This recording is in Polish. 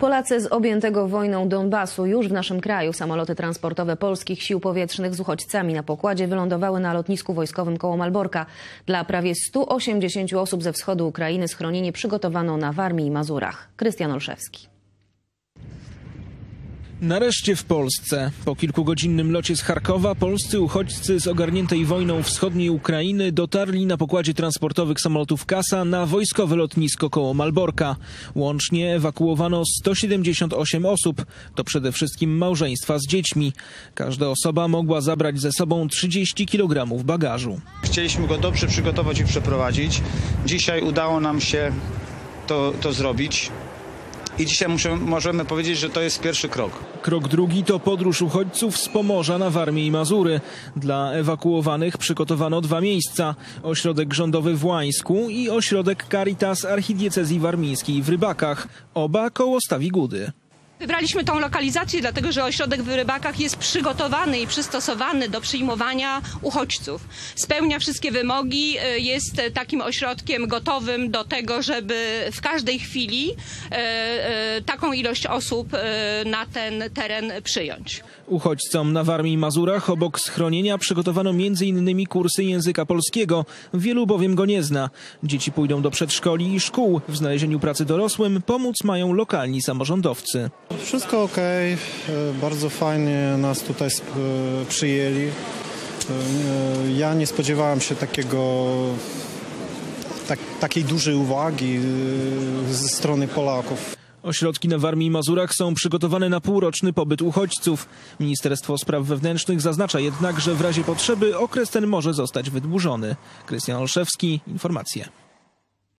Polacy z objętego wojną Donbasu już w naszym kraju. Samoloty transportowe polskich sił powietrznych z uchodźcami na pokładzie wylądowały na lotnisku wojskowym koło Malborka. Dla prawie 180 osób ze wschodu Ukrainy schronienie przygotowano na Warmii i Mazurach. Krystian Olszewski. Nareszcie w Polsce. Po kilkugodzinnym locie z Charkowa polscy uchodźcy z ogarniętej wojną wschodniej Ukrainy dotarli na pokładzie transportowych samolotów Kasa na wojskowe lotnisko koło Malborka. Łącznie ewakuowano 178 osób. To przede wszystkim małżeństwa z dziećmi. Każda osoba mogła zabrać ze sobą 30 kg bagażu. Chcieliśmy go dobrze przygotować i przeprowadzić. Dzisiaj udało nam się to, to zrobić. I dzisiaj muszę, możemy powiedzieć, że to jest pierwszy krok. Krok drugi to podróż uchodźców z Pomorza na Warmię i Mazury. Dla ewakuowanych przygotowano dwa miejsca. Ośrodek rządowy w Łańsku i ośrodek Caritas Archidiecezji Warmińskiej w Rybakach. Oba koło Stawigudy. Wybraliśmy tą lokalizację, dlatego że ośrodek w Rybakach jest przygotowany i przystosowany do przyjmowania uchodźców. Spełnia wszystkie wymogi, y, jest takim ośrodkiem gotowym do tego, żeby w każdej chwili y, taką ilość osób na ten teren przyjąć. Uchodźcom na Warmii i Mazurach obok schronienia przygotowano m.in. kursy języka polskiego. Wielu bowiem go nie zna. Dzieci pójdą do przedszkoli i szkół. W znalezieniu pracy dorosłym pomóc mają lokalni samorządowcy. Wszystko ok, bardzo fajnie nas tutaj e, przyjęli. E, Ja nie spodziewałem się takiego, tak, takiej dużej uwagi e, ze strony Polaków. Ośrodki na Warmii i Mazurach są przygotowane na półroczny pobyt uchodźców. Ministerstwo Spraw Wewnętrznych zaznacza jednak, że w razie potrzeby okres ten może zostać wydłużony. Krystian Olszewski, informacje.